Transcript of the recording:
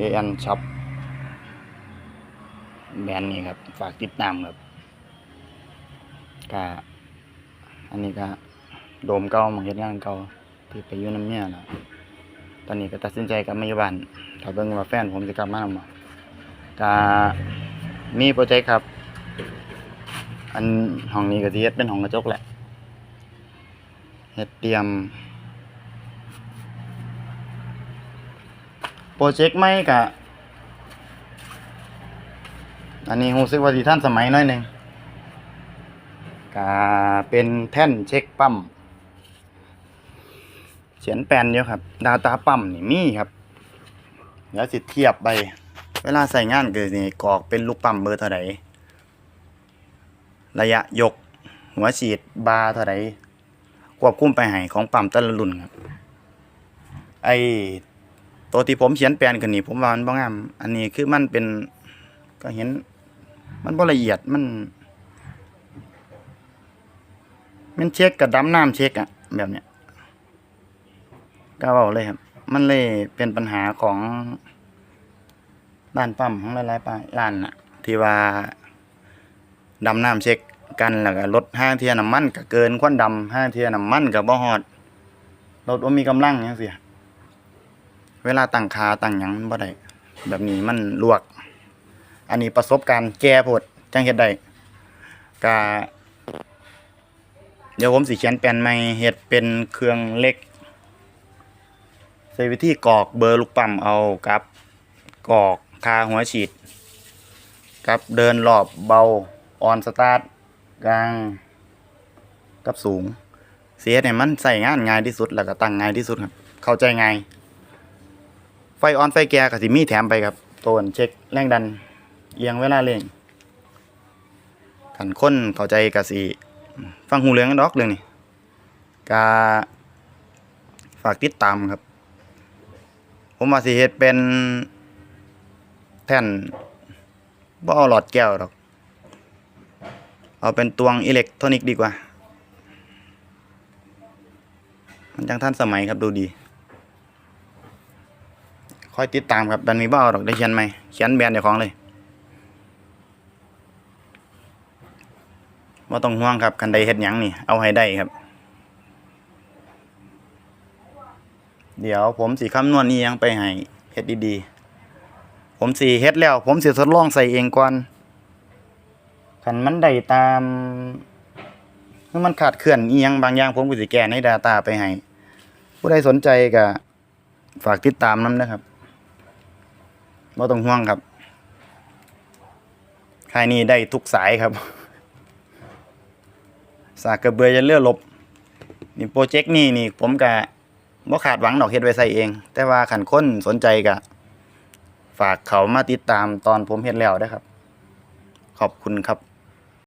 AN Shop แบรนด์นี้ครับ ฝากติดตามครับก็อันนี้ก็โดมเก่ามาเฮ็ดงานเก่าที่ไปอยู่น้ำเมียนะตอนนี้ก็ตัดสินใจกลับมาอยู่บ้านถ้าเบิ่งว่าแฟนผมจะกลับมานำบ่ก็มีโปรเจกต์ครับ อันห้องนี้ก็สิเฮ็ดเป็นห้องกระจกแหละเฮ็ดเตรียม โป รเจกต์ใหม่ก็อันนี้รู้สึกว่าสิทันสมัยน่อยหนึ่งก็เป็นแท่นเช็คปั๊มเขียนแปนเยอะครับ Data ปั๊มนี่มีครับเดี๋ยวสิเทียบไป เวลาใส่งานก็นี่กรอกเป็นลูกปั๊มเบอร์เท่าใดระยะยก หัวฉีดบาร์เท่าใดควบคุมไปให้ของปั๊มแต่ละรุ่นครับ ไอ ตัวที่ผมเขียนแปลนกันนี่ผมว่ามันบ่งาม อันนี้คือมันเป็นก็เห็น มันบ่ละเอียดมัน มันเช็คกับดำน้ำเช็คอะแบบเนี้ยก็เว้าเลยครับ มันเลยเป็นปัญหาของร้านปั๊มของหลายๆป้ายร้านน่ะที่ว่าดำน้ำเช็คกันแล้วก็ลดห้างเทียน้ำมันก็เกินควันดำห้างเทียน้ำมันก็บ่ฮอดรถบ่มีกำลังจังซี่ เวลาตั้งคาตั้งหยังบ่ได้แบบนี้มันลวก อันนี้ประสบการณ์แก่โพดจังเฮ็ดได้ก็เดี๋ยวผมสิเขียนแปลนใหม่เฮ็ดเป็นเครื่องเล็กใช้วิธีกรอกเบอร์ลูกปั๊มเอากับกรอกคาหัวฉีดกับเดินรอบเบาออนสตาร์ทกลางกับสูงเสียเนี่ยมันใส่งานง่ายที่สุดแล้วก็ตั้งง่ายที่สุดครับ เข้าใจง่าย ไฟออนไฟแก่ก็สิมีแถมไปครับตัวเช็คแรงดันเอียงเวลาเร่งขันค้นเข้าใจก็สิฟังหูเรื่องดอกเรื่องนี้ก็ฝากติดตามครับ ผมว่าสิเฮ็ดเป็นแท่นบ่เอาหลอดแก้วดอก เอาเป็นตวงอิเล็กทรอนิกส์ดีกว่า มันจังทันสมัยครับดูดี คอยติดตามครับดันมีบ่เอาดอกได้เขียนไหมเขียนแบรนด์เจ้าของเลยว่าต้องห่วงครับคันใดเฮ็ดหยังนี่เอาให้ได้ครับ เดี๋ยวผมสิคำนวณนี้ยังไปให้เฮ็ดดีๆ ผมสิเฮ็ดแล้ว ผมสิทดลองใส่เองก่อนคันมันได้ตามคือมันขาดเคลื่อนอียังบางอย่างผมก็สิแก้ใน Data ไปให้ผู้ใดสนใจก็ฝากติดตามน้ำนะครับ บ่ต้องห่วงครับค่ายนี้ได้ทุกสายครับ สากกระเบือจะเลือลบ นี่โปรเจกต์นี่นี่ผมกะบ่คาดหวังดอกเฮ็ดไว้ใส่เอง แต่ว่าขันค้นสนใจกะ ฝากเขามาติดตามตอนผมเฮ็ดแล้วเด้ครับ ขอบคุณครับ